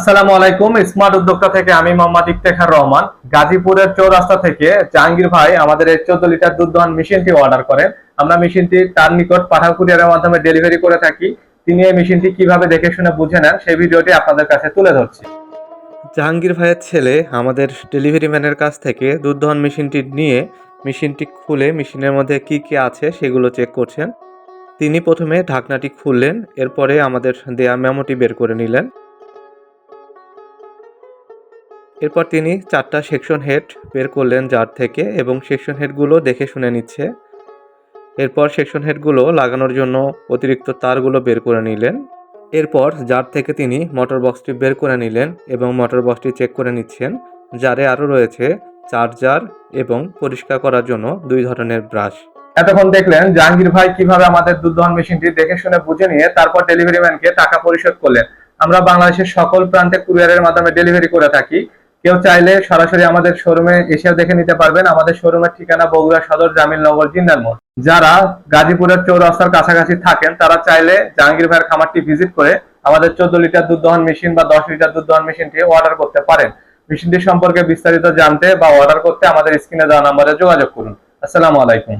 আসসালামু আলাইকুম, স্মার্ট উদ্যোক্তা থেকে আমি মোহাম্মদ রহমান। গাজীপুরের চৌরাস্তা থেকে জাহাঙ্গীর ভাই আমাদের এই চোদ্দ লিটার দুধ মেশিনটি অর্ডার করেন। আমরা মেশিনটি তার নিকট কুরিয়ারের মাধ্যমে ডেলিভারি করে থাকি। তিনি এই মেশিনটি কীভাবে দেখে শুনে বুঝে নেন, সেই ভিডিওটি আপনাদের কাছে তুলে ধরছি। জাহাঙ্গীর ভাইয়ের ছেলে আমাদের ডেলিভারি ম্যানের কাছ থেকে দুধ দহন মেশিনটি নিয়ে মেশিনটি খুলে মেশিনের মধ্যে কি কি আছে সেগুলো চেক করছেন। তিনি প্রথমে ঢাকনাটি খুললেন, এরপরে আমাদের দেয়া মেমোটি বের করে নিলেন। এরপর তিনি চারটা সেকশন হেড বের করলেন জার থেকে এবং সেকশন হেডগুলো দেখে শুনে নিচ্ছে। এরপর সেকশন হেডগুলো লাগানোর জন্য অতিরিক্ত তারগুলো বের করে নিলেন। এরপর জার থেকে তিনি মোটর বক্সটি বের করে নিলেন এবং মোটর বক্সটি চেক করে নিচ্ছেন জারে আরও রয়েছে চার্জার এবং পরিষ্কার করার জন্য দুই ধরনের ব্রাশ এতক্ষণ দেখলেন জাহাঙ্গীর ভাই কীভাবে আমাদের দহন মেশিনটি দেখে শুনে বুঝে নিয়ে তারপর ডেলিভারি ম্যানকে টাকা পরিশোধ করলেন। আমরা বাংলাদেশের সকল প্রান্তে কুরিয়ারের মাধ্যমে ডেলিভারি করে থাকি। কেউ চাইলে সরাসরি আমাদের শোরুমে এসেও দেখে নিতে পারবেন। আমাদের শোরুমের ঠিকানা বগুড়া সদর জামিলনগর জিন্দাল মোড়। যারা গাজীপুরের চৌরাস্তার কাছাকাছি থাকেন, তারা চাইলে জাহাঙ্গীর ভাইয়ের খামারটি ভিজিট করে আমাদের চোদ্দ লিটার দুধ দহন মেশিন বা দশ লিটার দুধ দহন মেশিনটি অর্ডার করতে পারেন। মেশিনটি সম্পর্কে বিস্তারিত জানতে বা অর্ডার করতে আমাদের স্ক্রিনে দেওয়া নম্বরে যোগাযোগ করুন। আসসালামু আলাইকুম।